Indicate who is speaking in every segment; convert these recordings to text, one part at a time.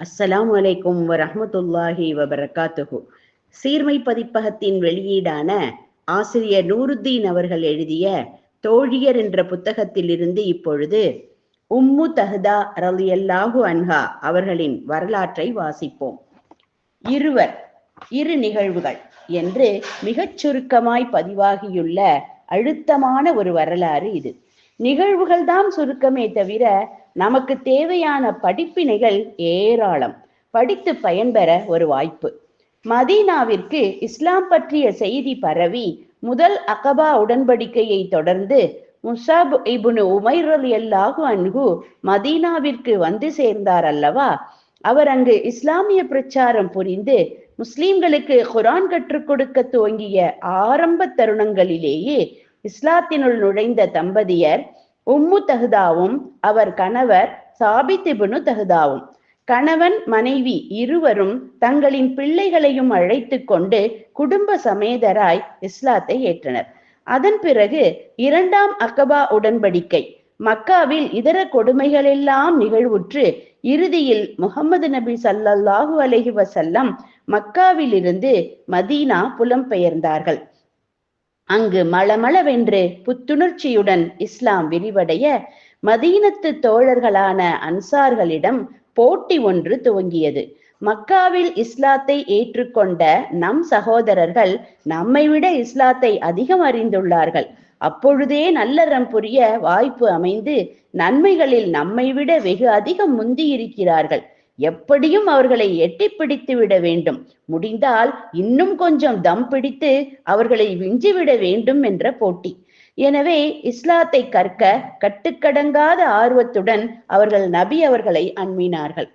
Speaker 1: அஸ்ஸலாம் வலைக்கும் வரமத்துல்லாஹி வபரகாத்துஹு. சீர்மை பதிப்பகத்தின் வெளியீடான ஆசிரியர் நூருத்தீன் அவர்கள் எழுதிய தோழியர் என்ற புத்தகத்திலிருந்து இப்பொழுது உம்மு தஹ்தா ரலியல்லாஹு அன்ஹா அவர்களின் வரலாற்றை வாசிப்போம். இருவர் இரு நிகழ்வுகள் என்று மிகச் சுருக்கமாய் பதிவாகியுள்ள அழுத்தமான ஒரு வரலாறு இது. நிகழ்வுகள் தான் சுருக்கமே தவிர நமக்கு தேவையான படிப்பினைகள் ஏராளம். படித்து பயன்பெற ஒரு வாய்ப்பு. மதீனாவிற்கு இஸ்லாம் பற்றிய செய்தி பரவி முதல் அகபா உடன்படிக்கையை தொடர்ந்து முசாப் இபுனு உமைர் எல்லாகு அல்லாஹு மதீனாவிற்கு வந்து சேர்ந்தார் அல்லவா? அவர் அங்கு இஸ்லாமிய பிரச்சாரம் புரிந்து முஸ்லிம்களுக்கு குரான் கற்றுக் கொடுக்க துவங்கிய ஆரம்ப தருணங்களிலேயே இஸ்லாத்தினுள் நுழைந்த தம்பதியர் உம்மு தகுதாவும் அவர் கணவர் சாபித்திபுனு தகுதாவும் கணவன் மனைவி இருவரும் தங்களின் பிள்ளைகளையும் அழைத்து கொண்டு குடும்ப சமேதராய் இஸ்லாத்தை ஏற்றனர். அதன் பிறகு இரண்டாம் அக்கபா உடன்படிக்கை. மக்காவில் இதர கொடுமைகளெல்லாம் நிகழ்வுற்று இறுதியில் முகமது நபி சல்லல்லாஹு அலஹி வசல்லம் மக்காவிலிருந்து மதீனா புலம்பெயர்ந்தார்கள். அங்கு மளமளவென்று புத்துணர்ச்சியுடன் இஸ்லாம் விரிவடைய மதீனத்து தோழர்களான அன்சார்களிடம் போட்டி ஒன்று துவங்கியது. மக்காவில் இஸ்லாத்தை ஏற்றுக்கொண்ட நம் சகோதரர்கள் நம்மை விட இஸ்லாத்தை அதிகம் அறிந்துள்ளார்கள். அப்பொழுதே நல்லறம் புரிய வாய்ப்பு அமைந்து நன்மைகளில் நம்மை விட வெகு அதிகம் முந்தி இருக்கிறார்கள் எப்படியும் அவர்களை எட்டி பிடித்து விட வேண்டும். முடிந்தால் இன்னும் கொஞ்சம் தம் பிடித்து அவர்களை விஞ்சிவிட வேண்டும் என்ற போட்டி. எனவே இஸ்லாத்தை கற்க கட்டுக்கடங்காத ஆர்வத்துடன் அவர்கள் நபி அவர்களை அண்மினார்கள்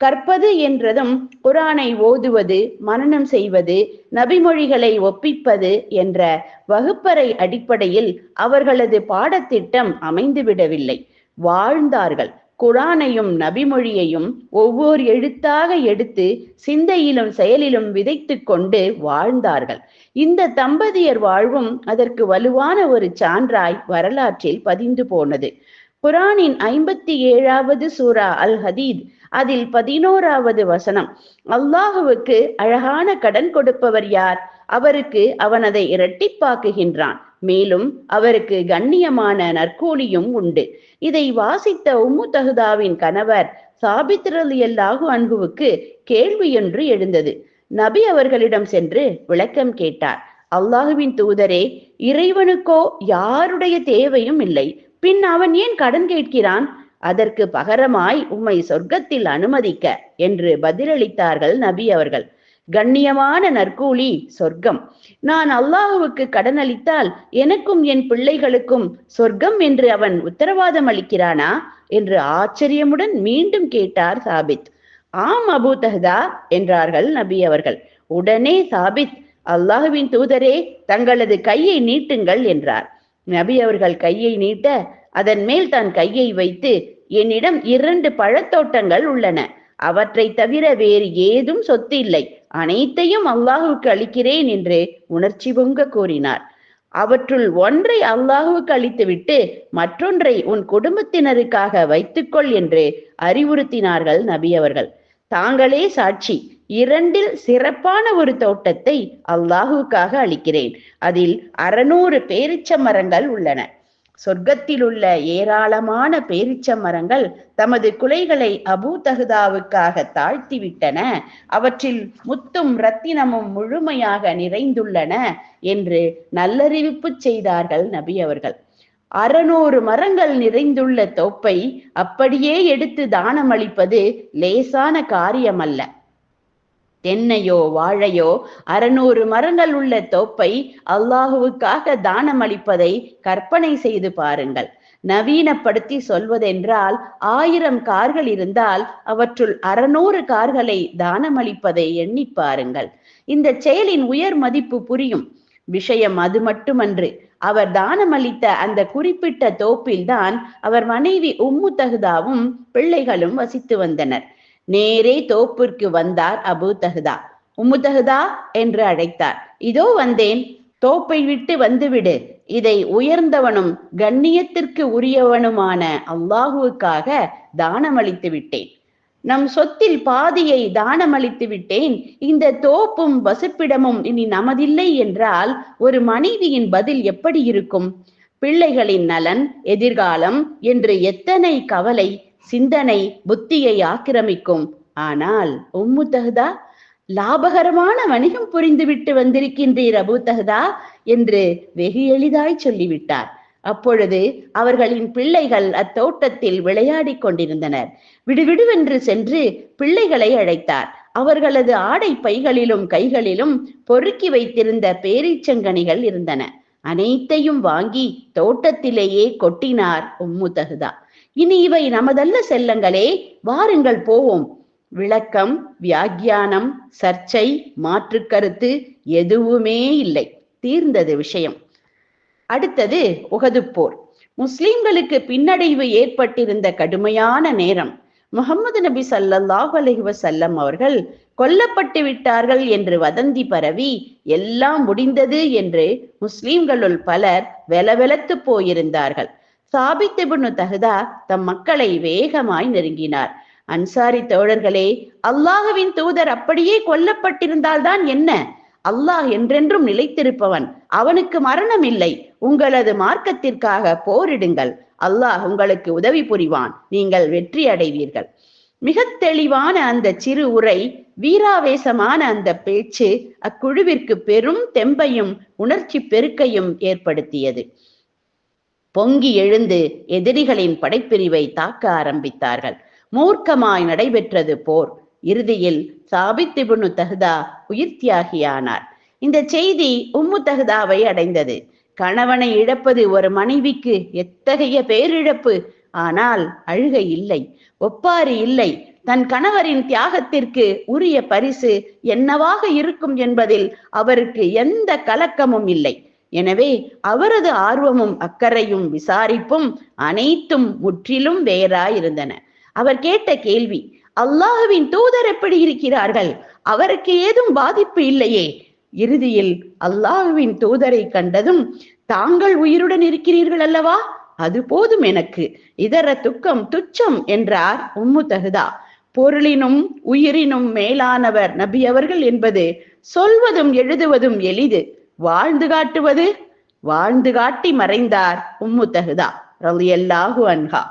Speaker 1: கற்பது என்றதும் குரானை ஓதுவது மனனம் செய்வது நபிமொழிகளை ஒப்பிப்பது என்ற வகுப்பறை அடிப்படையில் அவர்களது பாடத்திட்டம் அமைந்துவிடவில்லை. வாழ்ந்தார்கள். குரானையும் நபிமொழியையும் ஒவ்வொரு எழுத்தாக எடுத்து சிந்தையிலும் செயலிலும் விதைத்து கொண்டு வாழ்ந்தார்கள். இந்த தம்பதியர் வாழ்வும் அதற்கு வலுவான ஒரு சான்றாய் வரலாற்றில் பதிந்து போனது. குரானின் ஐம்பத்தி ஏழாவது சூரா அல் ஹதீத் அதில் பதினோராவது வசனம் அல்லாஹுவுக்கு அழகான கடன் கொடுப்பவர் யார்? அவருக்கு அவனதை இரட்டிப்பாக்குகின்றான். மேலும் அவருக்கு கண்ணியமான நற்கூலியும் உண்டு. இதை வாசித்த உம்மு தகுதாவின் கணவர் சாபித்ரலியல்லாஹு அன்புவுக்கு கேள்வியொன்று எழுந்தது. நபி அவர்களிடம் சென்று விளக்கம் கேட்டார். அல்லாஹுவின் தூதரே இறைவனுக்கோ யாருடைய தேவையும் இல்லை. பின் அவன் ஏன் கடன் கேட்கிறான்? அதற்கு பகரமாய் உம்மை சொர்க்கத்தில் அனுமதிக்க என்று பதிலளித்தார்கள் நபி அவர்கள். கண்ணியமான நற்கூலி சொர்க்கம். நான் அல்லாஹுவுக்கு கடன் அளித்தால் எனக்கும் என் பிள்ளைகளுக்கும் சொர்க்கம் என்று அவன் உத்தரவாதம் அளிக்கிறானா? என்று ஆச்சரியமுடன் மீண்டும் கேட்டார் சாபித். ஆம் அபு தஹ்தா என்றார்கள் நபி அவர்கள். உடனே சாபித் அல்லாஹுவின் தூதரே தங்களது கையை நீட்டுங்கள் என்றார். நபி அவர்கள் கையை நீட்ட அதன் மேல் தான் கையை வைத்து என்னிடம் இரண்டு பழத்தோட்டங்கள் உள்ளன. அவற்றை தவிர வேறு ஏதும் சொத்து இல்லை. அனைத்தையும் அல்லாஹுவுக்கு அளிக்கிறேன் என்று உணர்ச்சி பொங்க கூறினார். அவற்றுள் ஒன்றை அல்லாஹுவுக்கு அளித்துவிட்டு மற்றொன்றை உன் குடும்பத்தினருக்காக வைத்துக்கொள் என்று அறிவுறுத்தினார்கள் நபி அவர்கள். தாங்களே சாட்சி இரண்டில் சிறப்பான ஒரு தோட்டத்தை அல்லாஹுக்காக அளிக்கிறேன். அதில் அறுநூறு பேரிச்ச மரங்கள் உள்ளன. சொர்க்கத்திலுள்ள ஏராளமான பேரிச்ச மரங்கள் தமது குலைகளை அபூ தகுதாவுக்காக தாழ்த்திவிட்டன. அவற்றில் முத்தும் ரத்தினமும் முழுமையாக நிறைந்துள்ளன என்று நல்லறிவிப்பு செய்தார்கள் நபி அவர்கள். அறநூறு மரங்கள் நிறைந்துள்ள தோப்பை அப்படியே எடுத்து தானமளிப்பது லேசான காரியமல்ல. தென்னையோ வாழையோ அறுநூறு மரங்கள் உள்ள தோப்பை அல்லாஹுவுக்காக தானம் அளிப்பதை கற்பனை செய்து பாருங்கள். நவீனப்படுத்தி சொல்வதென்றால் ஆயிரம் கார்கள் இருந்தால் அவற்றுள் அறுநூறு கார்களை தானம் அளிப்பதை எண்ணி பாருங்கள். இந்த செயலின் உயர் மதிப்பு புரியும். விஷயம் அது மட்டுமன்று. அவர் தானம் அளித்த அந்த குறிப்பிட்ட தோப்பில்தான் அவர் மனைவி உம்மு தகுதாவும் பிள்ளைகளும் வசித்து வந்தனர். நேரே தோப்பிற்கு வந்தார் அபு தகுதா உம்மு தகுதா என்று அழைத்தார். இதோ வந்தேன் தோப்பை விட்டு வந்துவிடு. இதை உயர்ந்தவனும் கண்ணியத்திற்கு உரியவனுமான அல்லாஹுவுக்காக தானமளித்து விட்டேன். நம் சொத்தில் பாதியை தானமளித்து விட்டேன். இந்த தோப்பும் வசிப்பிடமும் இனி நமதில்லை என்றால் ஒரு மனைவியின் பதில் எப்படி இருக்கும்? பிள்ளைகளின் நலன் எதிர்காலம் என்று எத்தனை கவலை சிந்தனை புத்தியை ஆக்கிரமிக்கும். ஆனால் உம்மு தகுதா லாபகரமான வணிகம் புரிந்துவிட்டு வந்திருக்கின்றீர் அபு தகுதா என்று வெகு எளிதாய் சொல்லிவிட்டார். அப்பொழுது அவர்களின் பிள்ளைகள் அத்தோட்டத்தில் விளையாடிக் கொண்டிருந்தனர். விடுவிடுவென்று சென்று பிள்ளைகளை அழைத்தார். அவர்களது ஆடை பைகளிலும் கைகளிலும் பொறுக்கி வைத்திருந்த பேரீச்சங்கனிகள் இருந்தன. அனைத்தையும் வாங்கி தோட்டத்திலேயே கொட்டினார் உம்மு தகுதா இனி இவை நமதல்ல செல்லங்களே வாருங்கள் போவோம். விளக்கம் வியாக்கியானம் சர்ச்சை மாற்று கருத்து எதுவுமே இல்லை. தீர்ந்தது விஷயம். அடுத்தது உகது போர். முஸ்லிம்களுக்கு பின்னடைவு ஏற்பட்டிருந்த கடுமையான நேரம். முகமது நபி சல்லாஹ் அலைஹி வஸல்லம் அவர்கள் கொல்லப்பட்டு விட்டார்கள் என்று வதந்தி பரவி எல்லாம் முடிந்தது என்று முஸ்லிம்களுள் பலர் வெலவெலத்து போயிருந்தார்கள். சாபித் இப்னு தம் மக்களை வேகமாய் நெருங்கினார். அன்சாரி தோழர்களே அல்லாஹுவின் தூதர் அப்படியே கொல்லப்பட்டிருந்தால்தான் என்ன? அல்லாஹ் என்றென்றும் நிலைத்திருப்பவன் அவனுக்கு மரணம் இல்லை உங்களது மார்க்கத்திற்காக போரிடுங்கள். அல்லாஹ் உங்களுக்கு உதவி புரிவான். நீங்கள் வெற்றி அடைவீர்கள். மிக தெளிவான அந்த சிறு உரை வீராவேசமான அந்த பேச்சு அக்குழுவிற்கு பெரும் தெம்பையும் உணர்ச்சி பெருக்கையும் ஏற்படுத்தியது. பொங்கி எழுந்து எதிரிகளின் படைப்பிரிவை தாக்க ஆரம்பித்தார்கள். மூர்க்கமாய் நடைபெற்றது போர். இறுதியில் சாபித்திபுனு இப்னு தஹ்தா உயிர் தியாகியானார். இந்த செய்தி உம்மு தஹ்தாவை அடைந்தது. கணவனை இழப்பது ஒரு மனைவிக்கு எத்தகைய பேரிழப்பு? ஆனால் அழுகை இல்லை ஒப்பாரி இல்லை. தன் கணவரின் தியாகத்திற்கு உரிய பரிசு என்னவாக இருக்கும் என்பதில் அவருக்கு எந்த கலக்கமும் இல்லை. எனவே அவரது ஆர்வமும் அக்கறையும் விசாரிப்பும் அனைத்தும் முற்றிலும் வேறாயிருந்தன. அவர் கேட்ட கேள்வி அல்லாஹுவின் தூதர் எப்படி இருக்கிறார்கள்? அவருக்கு ஏதும் பாதிப்பு இல்லையே? இறுதியில் அல்லாஹுவின் தூதரை கண்டதும் தாங்கள் உயிருடன் இருக்கிறீர்கள் அல்லவா? அது போதும் எனக்கு. இதர துக்கம் துச்சம் என்றார் உம்மு தகுதா பொருளினும் உயிரினும் மேலானவர் நபி அவர்கள் என்பது சொல்வதும் எழுதுவதும் எளிது. வாழ்ந்து காட்டுவது வாழ்ந்து காட்டி மறைந்தார் உம்மு தகுதா ரலியல்லாஹு அன்ஹா.